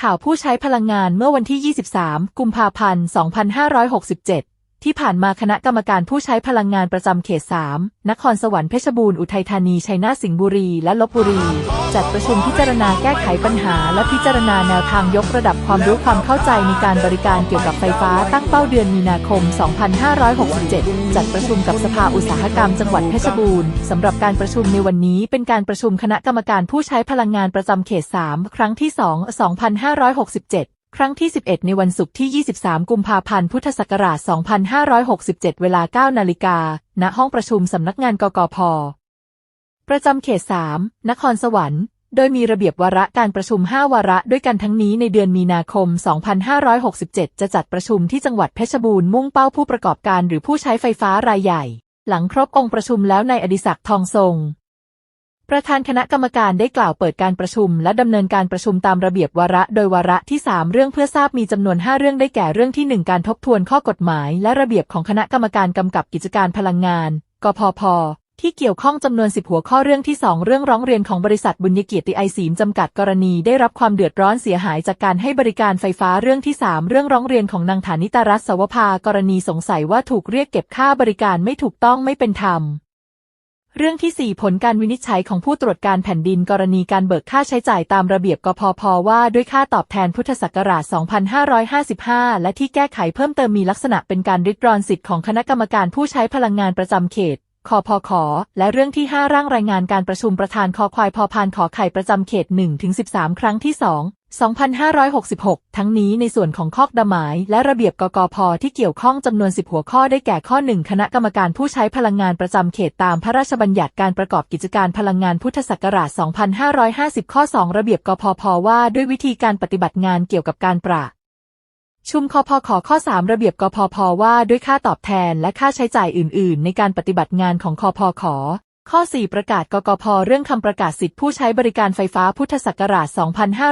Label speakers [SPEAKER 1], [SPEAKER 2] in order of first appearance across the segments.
[SPEAKER 1] ข่าวผู้ใช้พลังงานเมื่อวันที่ 23 กุมภาพันธ์ 2567 ที่ผ่านมาคณะกรรมการผู้ใช้พลังงานประจำเขต 3 นครสวรรค์เพชรบูรณ์อุทัยธานี ชัยนาทสิงห์บุรี และลบบุรี จัดประชุมพิจารณาแก้ไขปัญหา และพิจารณาแนวทางยกระดับความรู้ความเข้าใจในการบริการเกี่ยวกับไฟฟ้าตั้งเป้าเดือนมีนาคม 2567 จัดประชุมกับสภาอุตสาหกรรมจังหวัดเพชรบูรณ์สำหรับการประชุมในวันนี้เป็นการประชุมคณะกรรมการผู้ใช้พลังงานประจำเขต 3 ครั้งที่ 2 2567 ครั้งที่ 11 ในวันศุกร์ที่ 23 กุมภาพันธ์ พุทธศักราช 2567 เวลา 9 นาฬิกา ณ ห้องประชุมสำนักงานกกพ ประจำเขต 3 นครสวรรค์ โดยมีระเบียบวาระการประชุม 5 วาระด้วยกันทั้งนี้ในเดือนมีนาคม 2567 จะจัดประชุมที่จังหวัดเพชรบูรณ์มุ่งเป้าผู้ประกอบการหรือผู้ใช้ไฟฟ้ารายใหญ่ หลังครบองค์ประชุมแล้วนายอดิศักดิ์ทองทรง ประธานคณะกรรมการได้กล่าวเปิดการประชุม และดำเนินการประชุมตามระเบียบวาระโดยวาระที่ 3 เรื่องเพื่อทราบมีจำนวน 5 เรื่องได้แก่เรื่องที่ 1 การทบทวนข้อกฎหมาย และระเบียบของคณะกรรมการกำกับกิจการพลังงาน กพพที่เกี่ยวข้องจำนวน 10 หัวข้อเรื่องที่ 2 เรื่องร้องเรียนของบริษัทบุญยเกียรติไอซีมจำกัดกรณีได้รับความเดือดร้อนเสียหายจากการให้บริการไฟฟ้าเรื่องที่ 3 เรื่องร้องเรียนของนางฐานิตารัตน์สวภากรณีสงสัยว่าถูกเรียกเก็บค่าบริการไม่ถูกต้องไม่เป็นธรรม เรื่องที่ 4 ผลการวินิจฉัยของผู้ตรวจการแผ่นดินกรณีการเบิกค่าใช้จ่ายตามระเบียบกพพว่าด้วยค่าตอบแทนพุทธศักราช 2555 และที่แก้ไขเพิ่มเติมมีลักษณะเป็นการริดรอนสิทธิ์ของคณะกรรมการผู้ใช้พลังงานประจำเขตคพขและเรื่องที่ 5 ร่างรายงานการประชุมประธานคอควายพอพานขอไข่ประจำเขต 1-13 ครั้งที่ 2 2566 ทั้งนี้ในส่วนของข้อกฎหมาย และระเบียบกกพที่เกี่ยวข้องจำนวน 10 หัวข้อได้แก่ข้อ 1 คณะกรรมการผู้ใช้พลังงานประจำเขตตามพระราชบัญญัติการประกอบกิจการพลังงานพุทธศักราช 2550 ข้อ 2 ระเบียบกพพว่าด้วยวิธีการปฏิบัติงานเกี่ยวกับการประชุมคพขข้อ 3 ระเบียบกพพว่าด้วยค่าตอบแทนและค่าใช้จ่ายอื่น ๆ ในการปฏิบัติงานของคพข ข้อ 4 ประกาศกกพ เรื่องคำประกาศสิทธิผู้ใช้บริการไฟฟ้าพุทธศักราช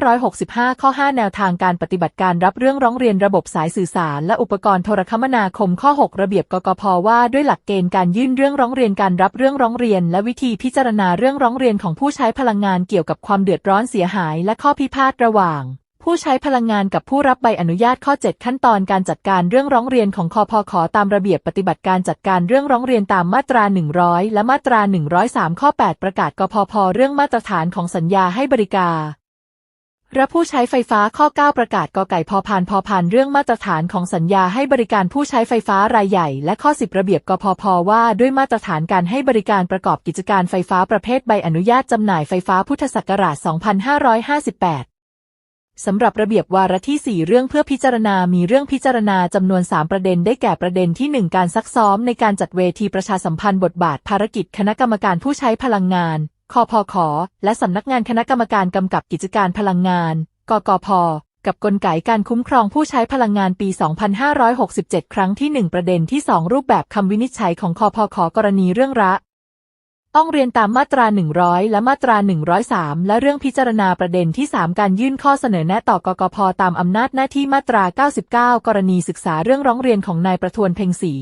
[SPEAKER 1] 2565 ข้อ 5 แนวทางการปฏิบัติการรับเรื่องร้องเรียนระบบสายสื่อสาร และอุปกรณ์โทรคมนาคม ข้อ 6 ระเบียบกกพ ว่าด้วยหลักเกณฑ์การยื่นเรื่องร้องเรียนการรับเรื่องร้องเรียน และวิธีพิจารณาเรื่องร้องเรียนของผู้ใช้พลังงานเกี่ยวกับความเดือดร้อนเสียหาย และข้อพิพาทระหว่าง ผู้ใช้พลังงานกับผู้รับใบอนุญาตข้อ 7 ขั้นตอนการจัดการเรื่องร้องเรียนของคอพขตามระเบียบปฏิบัติการจัดการเรื่องร้องเรียนตามมาตรา 100 และมาตรา 103 ข้อ 8 ประกาศกพพเรื่องมาตรฐานของสัญญาให้บริการและผู้ใช้ไฟฟ้าข้อ 9 ประกาศกไก่พอพานพอพานเรื่องมาตรฐานของสัญญาให้บริการผู้ใช้ไฟฟ้ารายใหญ่ และข้อ 10 ระเบียบกพพว่าด้วยมาตรฐานการให้บริการประกอบกิจการไฟฟ้าประเภทใบอนุญาตจำหน่ายไฟฟ้าพุทธศักราช 2558 สำหรับระเบียบวาระที่ 4 เรื่องเพื่อพิจารณา มีเรื่องพิจารณาจำนวน 3 ประเด็น ได้แก่ประเด็นที่ 1 การซักซ้อมในการจัดเวทีประชาสัมพันธ์บทบาทภารกิจคณะกรรมการผู้ใช้พลังงาน คอพขและสำนักงานคณะกรรมการกำกับกิจการพลังงาน กกพ กับกลไกการคุ้มครองผู้ใช้พลังงานปี 2567 ครั้งที่ 1 ประเด็นที่ 2 รูปแบบคำวินิจฉัยของคอพขกรณีเรื่องระ ต้องเรียนตามมาตรา 100 และมาตรา 103 และเรื่องพิจารณาประเด็นที่ 3 การยื่นข้อเสนอแนะต่อกกพตามอำนาจหน้าที่มาตรา 99 กรณีศึกษาเรื่องร้องเรียนของนายประทวนเพ็งศรี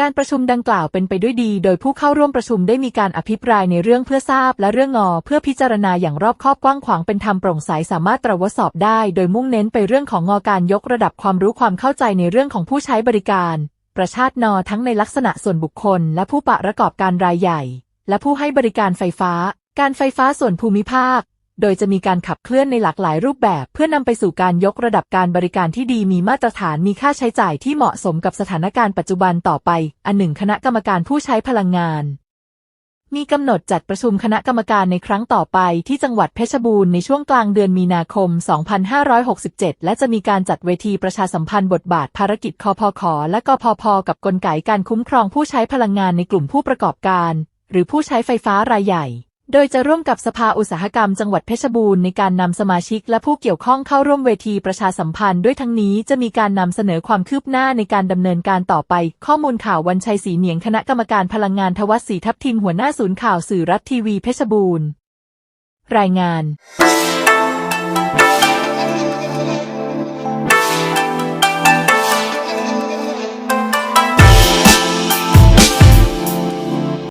[SPEAKER 1] การประชุมดังกล่าวเป็นไปด้วยดี โดยผู้เข้าร่วมประชุมได้มีการอภิปรายในเรื่องเพื่อทราบและเรื่องงอ เพื่อพิจารณาอย่างรอบคอบกว้างขวางเป็นธรรมโปร่งใสสามารถตรวจสอบได้ โดยมุ่งเน้นไปเรื่องของงอการยกระดับความรู้ความเข้าใจในเรื่องของผู้ใช้บริการ ประชาตินอทั้งในลักษณะส่วนบุคคล และผู้ประกอบการรายใหญ่ และผู้ให้บริการไฟฟ้า การไฟฟ้าส่วนภูมิภาค โดยจะมีการขับเคลื่อนในหลากหลายรูปแบบ เพื่อนำไปสู่การยกระดับการบริการที่ดีมีมาตรฐานมีค่าใช้จ่ายที่เหมาะสมกับสถานการณ์ปัจจุบันต่อไป อันหนึ่งคณะกรรมการผู้ใช้พลังงาน มีกำหนดจัดประชุมคณะกรรมการในครั้งต่อไปที่จังหวัดเพชรบูรณ์ในช่วงกลางเดือนมีนาคม 2567 และจะมีการจัดเวทีประชาสัมพันธ์บทบาทภารกิจคอพขและกพพกับกลไกการคุ้มครองผู้ใช้พลังงานในกลุ่มผู้ประกอบการ หรือผู้ใช้ไฟฟ้ารายใหญ่ โดยจะร่วมกับสภาอุตสาหกรรมจังหวัดเพชรบูรณ์ในการนำสมาชิกและผู้เกี่ยวข้องเข้าร่วมเวทีประชาสัมพันธ์ด้วยทั้งนี้จะมีการนำเสนอความคืบหน้าในการดำเนินการต่อไป ข้อมูลข่าววันชัยศรีเหนียงคณะกรรมการพลังงานทวัสศรีทับทิมหัวหน้าศูนย์ข่าวสื่อรัฐทีวีเพชรบูรณ์รายงาน